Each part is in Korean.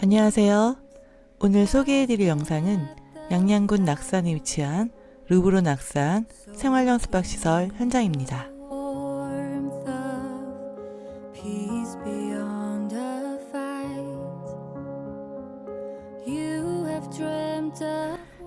안녕하세요. 오늘 소개해드릴 영상은 양양군 낙산에 위치한 르브론 낙산 생활형 숙박시설 현장입니다.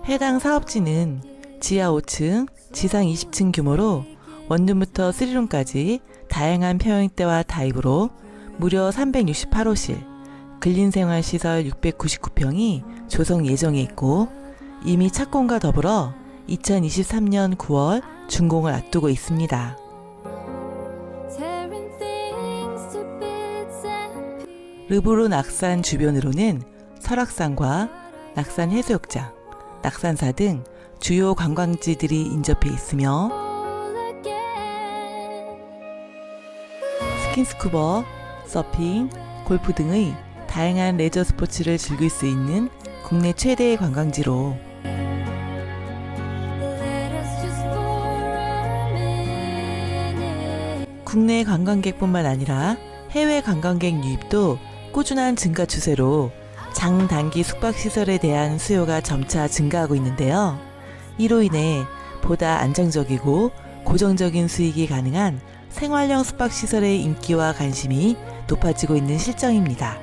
해당 사업지는 지하 5층, 지상 20층 규모로 원룸부터 3룸까지 다양한 평형대와 타입으로 무려 368호실, 근린생활시설 699평이 조성 예정에 있고 이미 착공과 더불어 2023년 9월 준공을 앞두고 있습니다. 르브론 낙산 주변으로는 설악산과 낙산 해수욕장, 낙산사 등 주요 관광지들이 인접해 있으며. 스킨스쿠버, 서핑, 골프 등의 다양한 레저 스포츠를 즐길 수 있는 국내 최대의 관광지로. 국내 관광객뿐만 아니라 해외 관광객 유입도 꾸준한 증가 추세로 장단기 숙박시설에 대한 수요가 점차 증가하고 있는데요. 이로 인해 보다 안정적이고 고정적인 수익이 가능한 생활형 숙박시설의 인기와 관심이 높아지고 있는 실정입니다.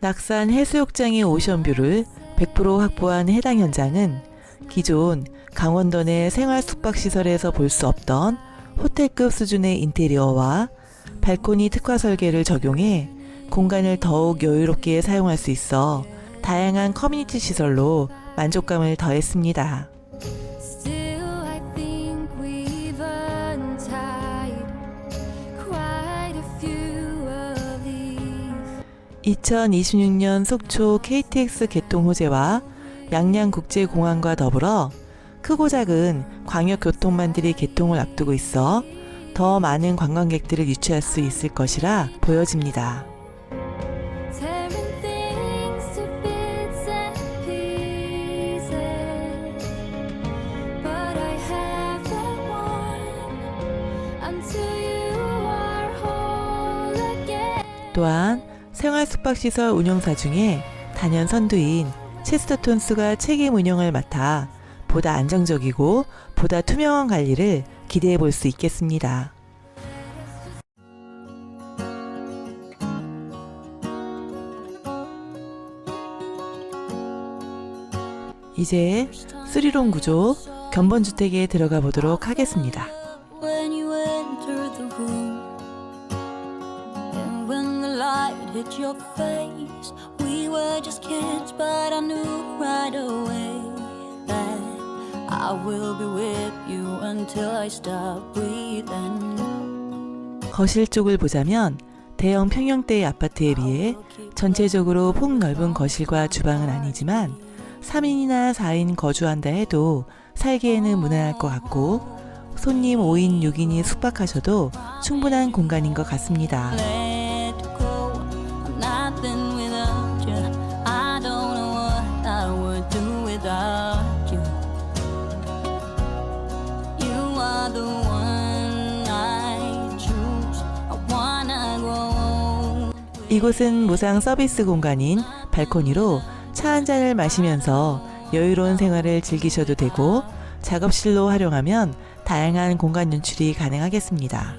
낙산 해수욕장의 오션뷰를 100% 확보한 해당 현장은 기존 강원도 내 생활 숙박시설에서 볼 수 없던 호텔급 수준의 인테리어와 발코니 특화 설계를 적용해 공간을 더욱 여유롭게 사용할 수 있어 다양한 커뮤니티 시설로 만족감을 더했습니다. 2026년 속초 KTX 개통 호재와 양양국제공항과 더불어 크고 작은 광역교통망들이 개통을 앞두고 있어 더 많은 관광객들을 유치할 수 있을 것이라 보여집니다. 또한 생활 숙박시설 운영사 중에 단연 선두인 체스터톤스가 책임 운영을 맡아 보다 안정적이고 보다 투명한 관리를 기대해 볼 수 있겠습니다. 이제 쓰리론 구조 견본주택에 들어가 보도록 하겠습니다. Light hit your face, we were just kids, but I knew right away that I will be with you until I stop breathing. 거실 쪽을 보자면 대형 평형대의 아파트에 비해 전체적으로 폭넓은 거실과 주방은 아니지만 3인이나 4인 거주한다 해도 살기에는 무난할 것 같고 손님 5인, 6인이 숙박하셔도 충분한 공간인 것 같습니다. 이곳은 무상 서비스 공간인 발코니로 차 한 잔을 마시면서 여유로운 생활을 즐기셔도 되고 작업실로 활용하면 다양한 공간 연출이 가능하겠습니다.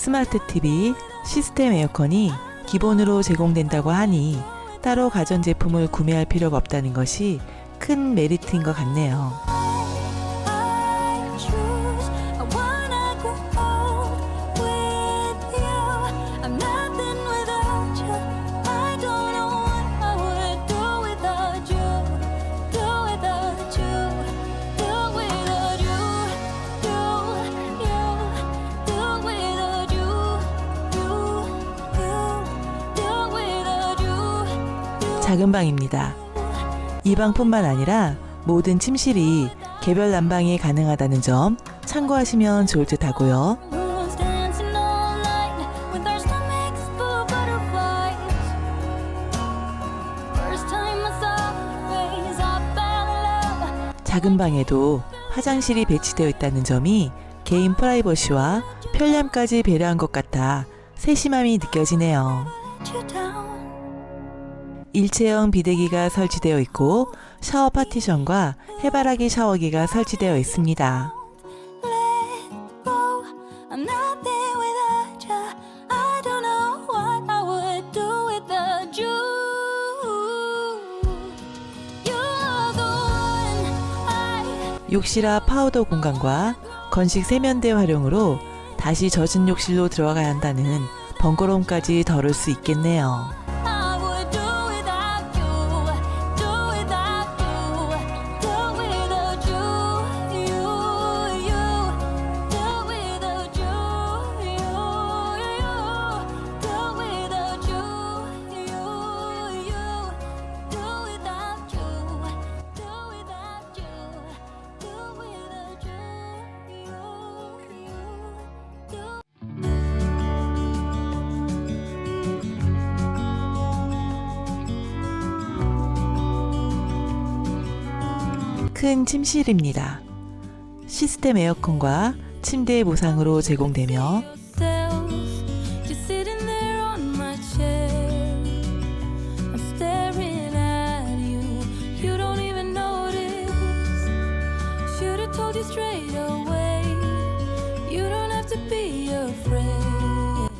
스마트 TV, 시스템 에어컨이 기본으로 제공된다고 하니 따로 가전제품을 구매할 필요가 없다는 것이 큰 메리트인 것 같네요. 작은 방입니다. 이 방뿐만 아니라 모든 침실이 개별 난방이 가능하다는 점 참고하시면 좋을 듯 하고요. 작은 방에도 화장실이 배치되어 있다는 점이 개인 프라이버시와 편리함까지 배려한 것 같아 세심함이 느껴지네요. 일체형 비대기가 설치되어 있고 샤워 파티션과 해바라기 샤워기가 설치되어 있습니다. 욕실 앞 파우더 공간과 건식 세면대 활용으로 다시 젖은 욕실로 들어가야 한다는 번거로움까지 덜을 수 있겠네요. 큰 침실입니다. 시스템 에어컨과 침대 무상으로 제공되며.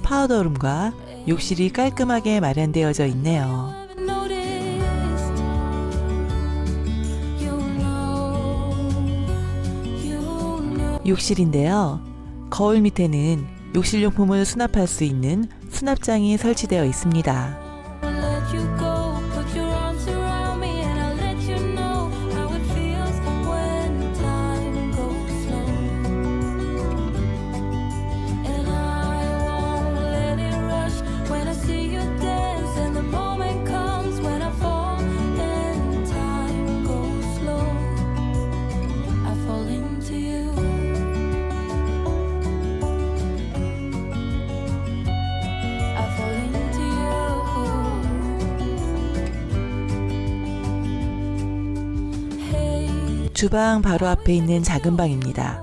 파우더룸과 욕실이 깔끔하게 마련되어져 있네요. 욕실인데요. 거울 밑에는 욕실용품을 수납할 수 있는 수납장이 설치되어 있습니다. 주방 바로 앞에 있는 작은 방입니다.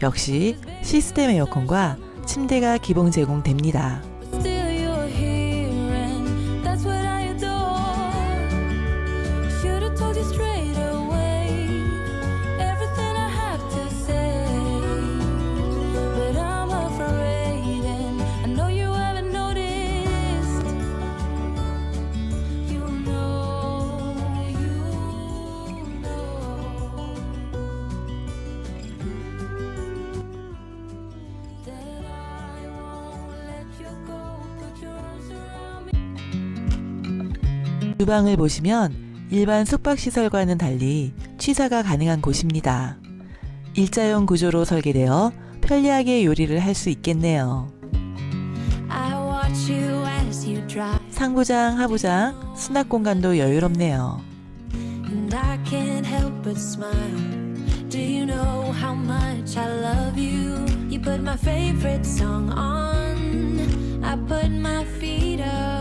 역시 시스템 에어컨과 침대가 기본 제공됩니다. 주방을 보시면 일반 숙박시설과는 달리 취사가 가능한 곳입니다. 일자형 구조로 설계되어 편리하게 요리를 할 수 있겠네요. 상부장, 하부장, 수납 공간도 여유롭네요. you put my favorite song on. I put my feet up,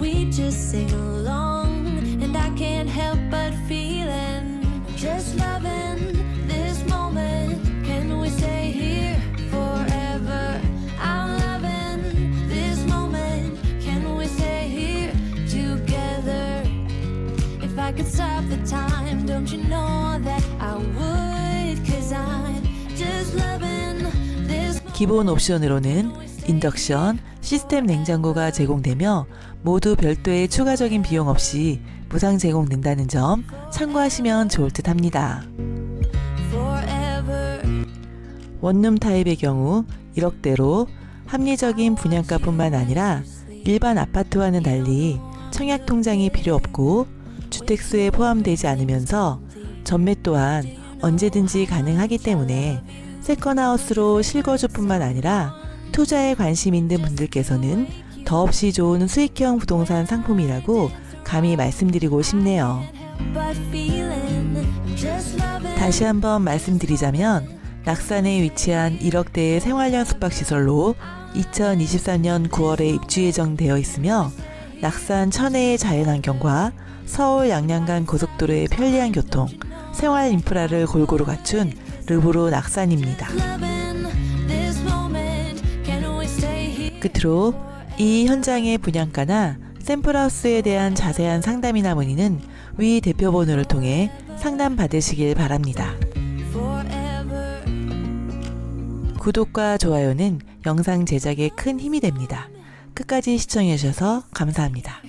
we just sing along. And I can't help but feeling just loving this moment. Can we stay here forever? I'm loving this moment. Can we stay here together? If I could stop the time, don't you know that I would? Cause I'm just loving this 기본 옵션으로는 인덕션, 시스템 냉장고가 제공되며 모두 별도의 추가적인 비용 없이 무상 제공된다는 점 참고하시면 좋을 듯 합니다. 원룸 타입의 경우 1억대로 합리적인 분양가뿐만 아니라 일반 아파트와는 달리 청약 통장이 필요 없고 주택수에 포함되지 않으면서 전매 또한 언제든지 가능하기 때문에 세컨하우스로 실거주뿐만 아니라 투자에 관심 있는 분들께서는 더없이 좋은 수익형 부동산 상품이라고 감히 말씀드리고 싶네요. 다시 한번 말씀드리자면 낙산에 위치한 1억대의 생활형 숙박시설로 2023년 9월에 입주 예정되어 있으며 낙산 천혜의 자연환경과 서울 양양간 고속도로의 편리한 교통, 생활 인프라를 골고루 갖춘 르브로 낙산입니다. 끝으로 이 현장의 분양가나 샘플하우스에 대한 자세한 상담이나 문의는 위 대표번호를 통해 상담 받으시길 바랍니다. 구독과 좋아요는 영상 제작에 큰 힘이 됩니다. 끝까지 시청해주셔서 감사합니다.